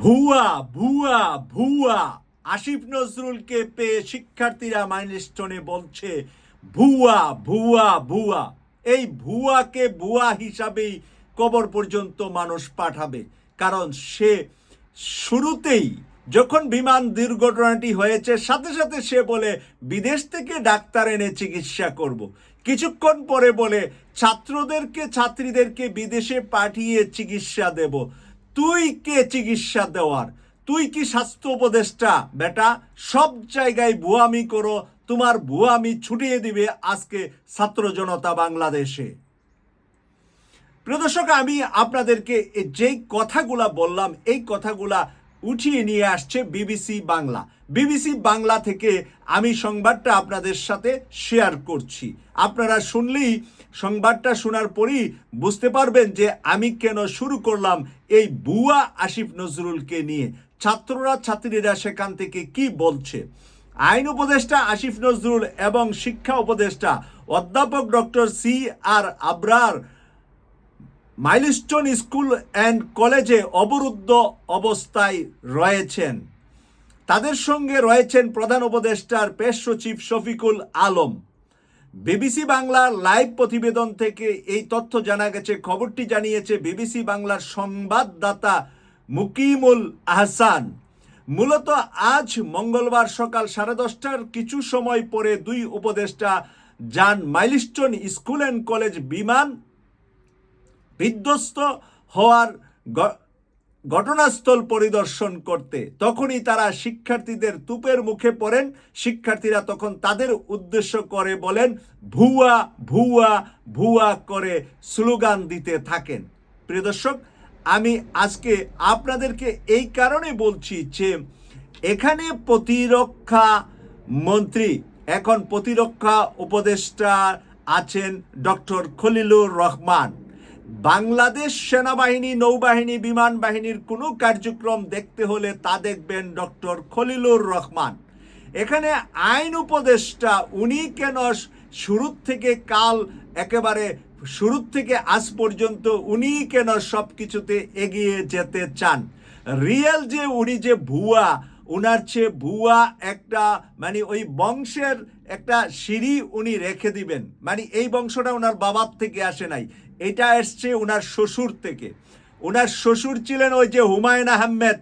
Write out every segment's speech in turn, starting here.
ভুয়া ভুয়া ভুয়া। আসিফ নজরুলকে পেয়ে শিক্ষার্থীরা মাইলস্টোনে বলছে, ভুয়া ভুয়া ভুয়া। এই ভুয়াকে ভুয়া হিসাবেই কবর পর্যন্ত মানুষ পাঠাবে। কারণ সে শুরুতেই যখন বিমান দুর্ঘটনাটি হয়েছে, সাথে সাথে সে বলে, বিদেশ থেকে ডাক্তার এনে চিকিৎসা করব। কিছুক্ষণ পরে বলে, ছাত্রদেরকে, ছাত্রীদেরকে বিদেশে পাঠিয়ে চিকিৎসা দেব। তুই কে চিকিৎসা দেওয়ার? তুই কি স্বাস্থ্য উপদেষ্টা? বেটা, সব জায়গায় ভুয়ামি করো, তোমার ভুয়ামি ছুটিয়ে দিবে আজকে ছাত্র জনতা বাংলাদেশে। প্রদর্শক আমি আপনাদেরকে যেই কথাগুলা বললাম, এই কথাগুলা উঠিয়ে নিয়ে আসছে বিবিসি বাংলা। বিবিসি বাংলা থেকে আমি সংবাদটা আপনাদের সাথে শেয়ার করছি। আপনারা শুনলেই সংবাদটা শোনার পরই বুঝতে পারবেন যে আমি কেন শুরু করলাম এই বুয়া আসিফ নজরুলকে নিয়ে। ছাত্ররা, ছাত্রীরা সেখান থেকে কি বলছে? আইন উপদেষ্টা আসিফ নজরুল এবং শিক্ষা উপদেষ্টা অধ্যাপক doctor C R Abrar Milestone School and কলেজে অবরুদ্ধ অবস্থায় রয়েছেন। তাদের সঙ্গে রয়েছেন প্রধান উপদেষ্টার পেশ সচিব শফিকুল আলম। বিবিসি বাংলার লাইভ প্রতিবেদন থেকে এই তথ্য জানা গেছে। খবরটি জানিয়েছে বিবিসি বাংলার সংবাদদাতা মুকিমুল আহসান। মূলত আজ মঙ্গলবার সকাল সাড়ে দশটার কিছু সময় পরে দুই উপদেষ্টা যান মাইলস্টোন স্কুল অ্যান্ড কলেজ বিমান বিধ্বস্ত হওয়ার ঘটনাস্থল পরিদর্শন করতে। তখনই তারা শিক্ষার্থীদের তুপের মুখে পড়েন। শিক্ষার্থীরা তখন তাদের উদ্দেশ্য করে বলেন, ভুয়া ভুয়া ভুয়া করে স্লোগান দিতে থাকেন। প্রিয় দর্শক, আমি আজকে আপনাদেরকে এই কারণে বলছি যে, এখানে প্রতিরক্ষা মন্ত্রী, এখন প্রতিরক্ষা উপদেষ্টা আছেন ডক্টর খলিলুর রহমান। বাংলাদেশ সেনাবাহিনী, নৌবাহিনী, বিমান বাহিনীর কোনো কার্যক্রম দেখতে হলে তা দেখবেন ডক্টর খলিলুর রহমান। এখানে আইন উপদেষ্টা, উনি কেন শুরু থেকে কাল একেবারে শুরু থেকে আজ পর্যন্ত উনি কেন সব কিছুতে এগিয়ে যেতে চান? রিয়েল যে উনি যে ভুয়া, উনার চেয়ে ভুয়া একটা মানে ওই বংশের একটা সিঁড়ি উনি রেখে দিবেন। মানে এই বংশটা ওনার বাবার থেকে আসে নাই। এটা এসছে ওনার শ্বশুর থেকে। ওনার শ্বশুর ছিলেন ওই যে হুমায়ুন আহমেদ,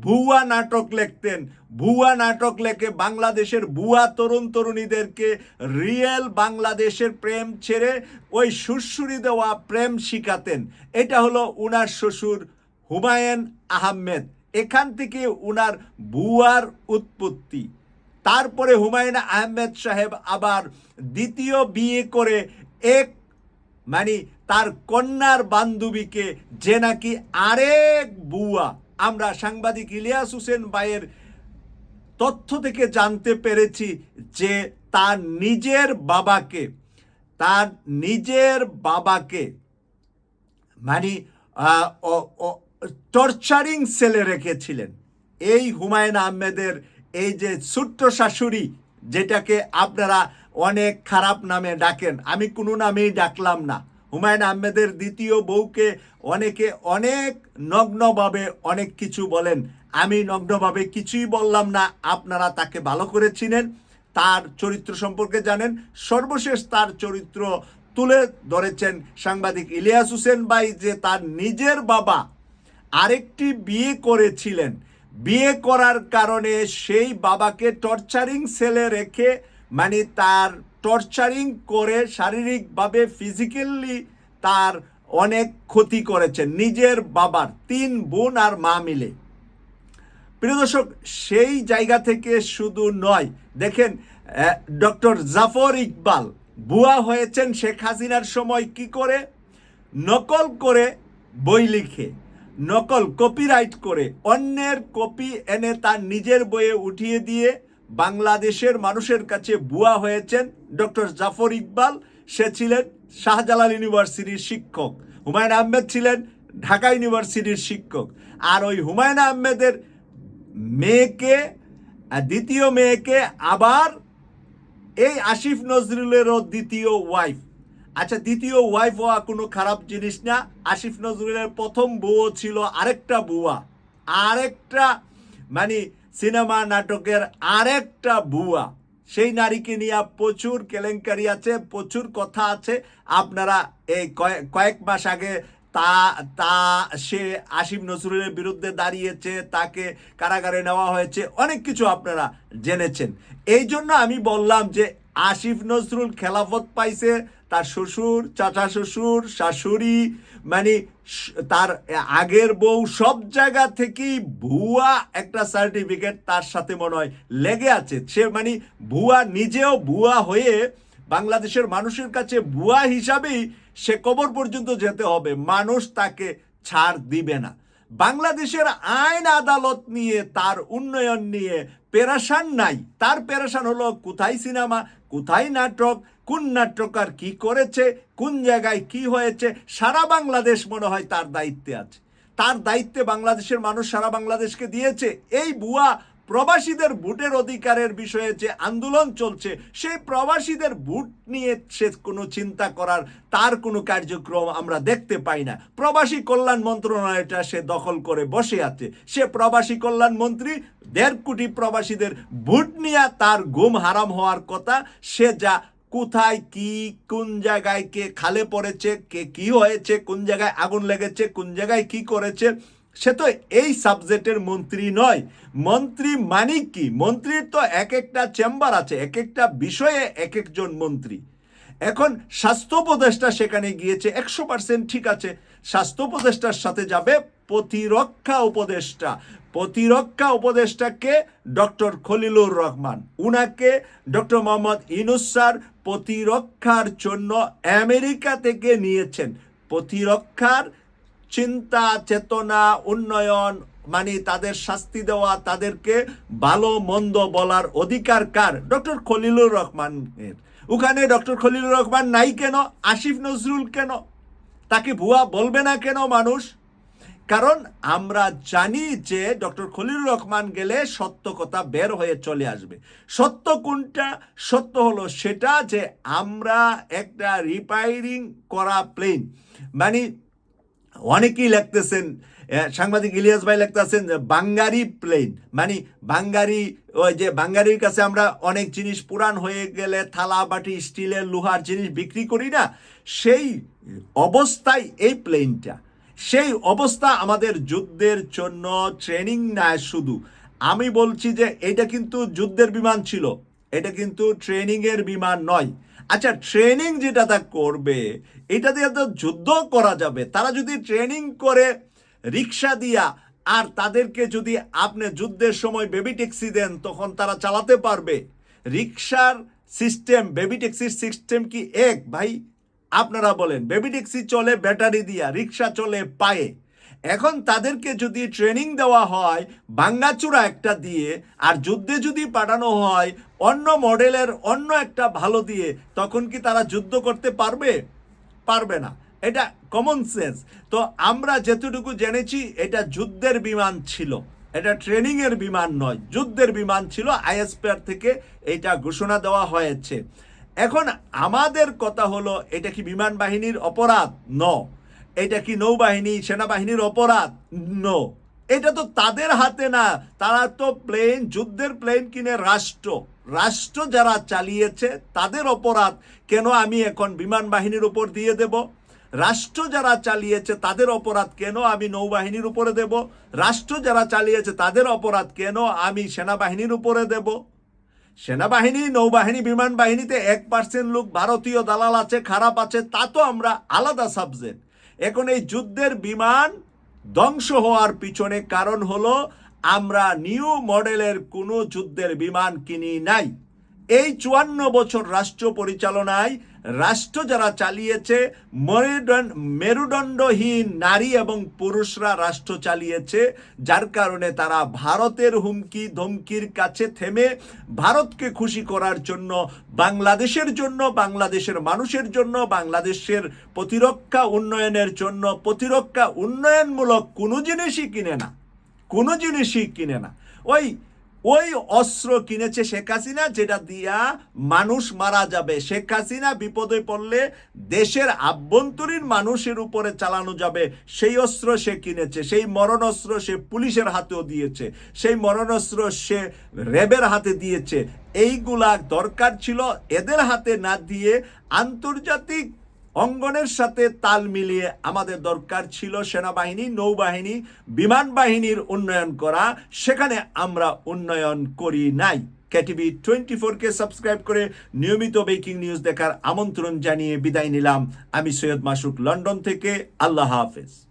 ভুয়া নাটক লিখতেন। ভুয়া নাটক লেখে বাংলাদেশের ভুয়া তরুণ তরুণীদেরকে রিয়েল বাংলাদেশের প্রেম ছেড়ে ওই সুরসুরি দেওয়া প্রেম শিখাতেন। এটা হলো উনার শ্বশুর হুমায়ুন আহমেদ। এখান থেকে উনার ভুয়ার উৎপত্তি। তারপরে হুমায়ুন আহমেদ সাহেব আবার দ্বিতীয় বিয়ে করে এক মানে তার কন্যার বান্ধবীকে যে নাকি আরেক বুয়া। আমরা সাংবাদিক ইলিয়াস হোসেন ভাইয়ের তথ্য থেকে জানতে পেরেছি যে তার নিজের বাবাকে, তার নিজের বাবাকে মানে টর্চারিং সেলে রেখেছিলেন। এই হুমায়ুন আহমেদের এই যে ছোট্ট শাশুড়ি, যেটাকে আপনারা অনেক খারাপ নামে ডাকেন, আমি কোনো নামেই ডাকলাম না। হুমায়ুন আহমেদের দ্বিতীয় বউকে অনেকে অনেক নগ্নভাবে অনেক কিছু বলেন। আমি নগ্নভাবে কিছুই বললাম না, আপনারা তাকে ভালো করে চিনেন, তার চরিত্র সম্পর্কে জানেন, সর্বশেষ তার চরিত্র তুলে ধরেছেন সাংবাদিক ইলিয়াস হোসেন ভাই যে তার নিজের বাবা আরেকটি বিয়ে করেছিলেন। বিয়ে করার কারণে সেই বাবাকে টর্চারিং সেলে রেখে মানে তার টর্চারিং করে শারীরিকভাবে, ফিজিক্যালি তার অনেক ক্ষতি করেছেন নিজের বাবার, তিন বোন আর মা মিলে। প্রিয় দর্শক, সেই জায়গা থেকে শুধু নয়, দেখেন ডক্টর জাফর ইকবাল বুয়া হয়েছেন শেখ হাসিনার সময় কি করে? নকল করে বই লিখে, নকল কপিরাইট করে, অন্যের কপি এনে তার নিজের বইয়ে উঠিয়ে দিয়ে বাংলাদেশের মানুষের কাছে বুয়া হয়েছেন ডক্টর জাফর ইকবাল। সে ছিলেন শাহজালাল ইউনিভার্সিটির শিক্ষক। হুমায়ুন আহমেদ ছিলেন ঢাকা ইউনিভার্সিটির শিক্ষক। আর ওই হুমায়ুন আহমেদের মেয়েকে, দ্বিতীয় মেয়েকে আবার এই আসিফ নজরুলেরও দ্বিতীয় ওয়াইফ আচ্ছা দ্বিতীয় ওয়াইফ হওয়া কোনো খারাপ জিনিস না। আসিফ নজরুলের প্রথম বউ ছিল আরেকটা বুয়া। আরেকটা মানে সিনেমা নাটকের আরেকটা ভুয়া সেই নারীকে নিয়ে প্রচুর কেলেঙ্কারি আছে, প্রচুর কথা আছে। আপনারা এই কয়েক মাস আগে তা তা, সে আসিফ নজরুলের বিরুদ্ধে দাঁড়িয়েছে, তাকে কারাগারে নেওয়া হয়েছে, অনেক কিছু আপনারা জেনেছেন। এই জন্য আমি বললাম যে, আসিফ নজরুল খেলাফত পাইছে তার শ্বশুর, চাচা শ্বশুর, শাশুড়ি মানে তার আগের বউ সব জায়গা থেকেই ভুয়া একটা সার্টিফিকেট তার সাথে মনে হয় লেগে আছে। সে মানে ভুয়া নিজেও ভুয়া হয়ে বাংলাদেশের মানুষের কাছে ভুয়া হিসাবেই সে কবর পর্যন্ত যেতে হবে। মানুষ তাকে ছাড় দিবে না। বাংলাদেশের আইন আদালত নিয়ে, তার উন্নয়ন নিয়ে পেরেশান নাই। তার পেরাশান হলো কোথায় সিনেমা, কোথায় নাটক, কোন নাট্যকার কি করেছে, কোন জায়গায় কি হয়েছে, সারা বাংলাদেশ মনে হয় তার দায়িত্বে আছে। তার দায়িত্বে বাংলাদেশের মানুষ সারা বাংলাদেশকে দিয়েছে। এই বুয়া প্রবাসীদের ভোটের অধিকারের বিষয়ে যে আন্দোলন চলছে, সেই প্রবাসীদের ভোট নিয়ে সে কোনো চিন্তা করার তার কোনো কার্যক্রম আমরা দেখতে পাই না। প্রবাসী কল্যাণ মন্ত্রণালয়টা সে দখল করে বসে আছে। সে প্রবাসী কল্যাণ মন্ত্রী, দেড় কোটি প্রবাসীদের ভোট নিয়ে তার ঘুম হারাম হওয়ার কথা, সে যা কোথায়, কি, কোন জায়গায়, কে খালে পড়েছে, কে কি হয়েছে, কোন জায়গায় আগুন লেগেছে, কোন জায়গায় কি করেছে সে তো এই সাবজেক্টের মন্ত্রী নয়। মন্ত্রী মানে কি? মন্ত্রীর তো এক একটা চেম্বার আছে এক একটা বিষয়ে এক একজন মন্ত্রী। এখন স্বাস্থ্য উপদেষ্টা সেখানে গিয়েছে, একশো পার্সেন্ট ঠিক আছে। স্বাস্থ্য উপদেষ্টার সাথে যাবে প্রতিরক্ষা উপদেষ্টা। প্রতিরক্ষা উপদেষ্টাকে ডক্টর খলিলুর রহমান। উনাকে ডক্টর মোহাম্মদ ইনুস স্যার প্রতিরক্ষার জন্য আমেরিকা থেকে নিয়েছেন। প্রতিরক্ষার চিন্তা, চেতনা, উন্নয়ন মানে তাদের শাস্তি দেওয়া, তাদেরকে ভালো, মন্দ বলার অধিকার কার? ডক্টর খলিলুর রহমানের। ওখানে ডক্টর খলিলুর রহমান নাই কেন? আসিফ নজরুল কেন? তাকে ভুয়া বলবে না কেন মানুষ? কারণ আমরা জানি যে ডক্টর খলিলুর রহমান গেলে সত্য কথা বের হয়ে চলে আসবে। সত্য কোনটা? সত্য হলো সেটা যে আমরা একটা রিপায়ারিং করা প্লেন মানে অনেকেই লিখতেছেন সাংবাদিক ইলিয়াস ভাই লিখতেছেন বাঙ্গারি প্লেন মানে বাঙ্গারি, ওই যে বাঙ্গারির কাছে আমরা অনেক জিনিস পুরান হয়ে গেলে থালা, বাটি স্টিলের লোহার জিনিস বিক্রি করি না, সেই অবস্থায় এই প্লেনটা, সেই অবস্থা আমাদের যুদ্ধের জন্য ট্রেনিং নেয় শুধু। আমি বলছি যে এটা কিন্তু যুদ্ধের বিমান ছিল। এটা কিন্তু ট্রেনিংয়ের বিমান নয়। আচ্ছা ট্রেনিং যেটা তা করবে এটা দিয়ে তো যুদ্ধ করা যাবে? তারা যদি ট্রেনিং করে রিক্সা দিয়া, আর তাদেরকে যদি আপনি যুদ্ধের সময় বেবি ট্যাক্সি দেন, তখন তারা চালাতে পারবে। রিক্সার সিস্টেম বেবি ট্যাক্সির সিস্টেম কি এক? ভাই, আপনারা বলেন বেবি ট্যাক্সি চলে, ব্যাটারি দিয়া, রিক্সা চলে, পায়ে। এখন তাদেরকে যদি ট্রেনিং দেওয়া হয়, বাঙ্গাচূড়া একটা দিয়ে, আর যুদ্ধে যদি পাঠানো হয়, অন্য মডেলের অন্য একটা ভালো দিয়ে, তখন কি তারা যুদ্ধ করতে পারবে? পারবে না। এটা কমন সেন্স তো আমরা যেতটুকু জেনেছি, এটা যুদ্ধের বিমান ছিল। এটা ট্রেনিং এর বিমান নয়, যুদ্ধের বিমান ছিল। আইএসপিআর থেকে এটা ঘোষণা দেওয়া হয়েছে। এখন আমাদের কথা হলো, এটা কি বিমান বাহিনীর অপরাধ? ন এটা কি নৌবাহিনী, সেনাবাহিনীর অপরাধ? নো এটা তো তাদের হাতে না। তারা তো প্লেন যুদ্ধের প্লেন কিনে রাষ্ট্র। রাষ্ট্র যারা চালিয়েছে, তাদের অপরাধ। কেন আমি এখন বিমান বাহিনীর উপর দিয়ে দেব? রাষ্ট্র যারা চালিয়েছে, তাদের অপরাধ কেন আমি নৌবাহিনীর উপরে দেব? রাষ্ট্র যারা চালিয়েছে, তাদের অপরাধ কেন আমি সেনাবাহিনীর উপরে দেব? সেনাবাহিনী, নৌবাহিনী, বিমান বাহিনীতে এক পার্সেন্ট লোক ভারতীয় দালাল আছে, খারাপ আছে, তা তো আমরা আলাদা সাবজেক্ট এখন এই যুদ্ধের বিমান ধ্বংস হওয়ার পিছনে কারণ হলো আমরা নিউ মডেলের কোনো যুদ্ধের বিমান কিনি নাই। এই চুয়ান্ন বছর রাষ্ট্র পরিচালনায় রাষ্ট্র যারা চালিয়েছে মেরুদণ্ড মেরুদণ্ডহীন নারী এবং পুরুষরা রাষ্ট্র চালিয়েছে, যার কারণে তারা ভারতের হুমকি, ধমকির কাছে থেমে ভারতকে খুশি করার জন্য, বাংলাদেশের জন্য, বাংলাদেশের মানুষের জন্য, বাংলাদেশের প্রতিরক্ষা উন্নয়নের জন্য, প্রতিরক্ষা উন্নয়নমূলক কোনো জিনিসই কিনে না। কোনো জিনিসই কিনে না। ওই ওই অস্ত্র কিনেছে শেখ হাসিনা, যেটা দিয়া মানুষ মারা যাবে। শেখ হাসিনা বিপদে পড়লে দেশের আভ্যন্তরীণ মানুষের উপরে চালানো যাবে। সেই অস্ত্র সে কিনেছে, সেই মরণ অস্ত্র সে পুলিশের হাতেও দিয়েছে, সেই মরণ অস্ত্র সে র্যাবের হাতে দিয়েছে। এইগুলা দরকার ছিল এদের হাতে না দিয়ে আন্তর্জাতিক অঙ্গনের সাথে তাল মিলিয়ে আমাদের দরকার ছিল সেনাবাহিনী, নৌবাহিনী, বিমান বাহিনীর উন্নয়ন করা। সেখানে আমরা উন্নয়ন করি নাই। কেটিভি টোয়েন্টি ফোরকে সাবস্ক্রাইব করে নিয়মিত বেকিং নিউজ দেখার আমন্ত্রণ জানিয়ে বিদায় নিলাম। আমি সৈয়দ মাসুক, লন্ডন থেকে। আল্লাহ হাফেজ।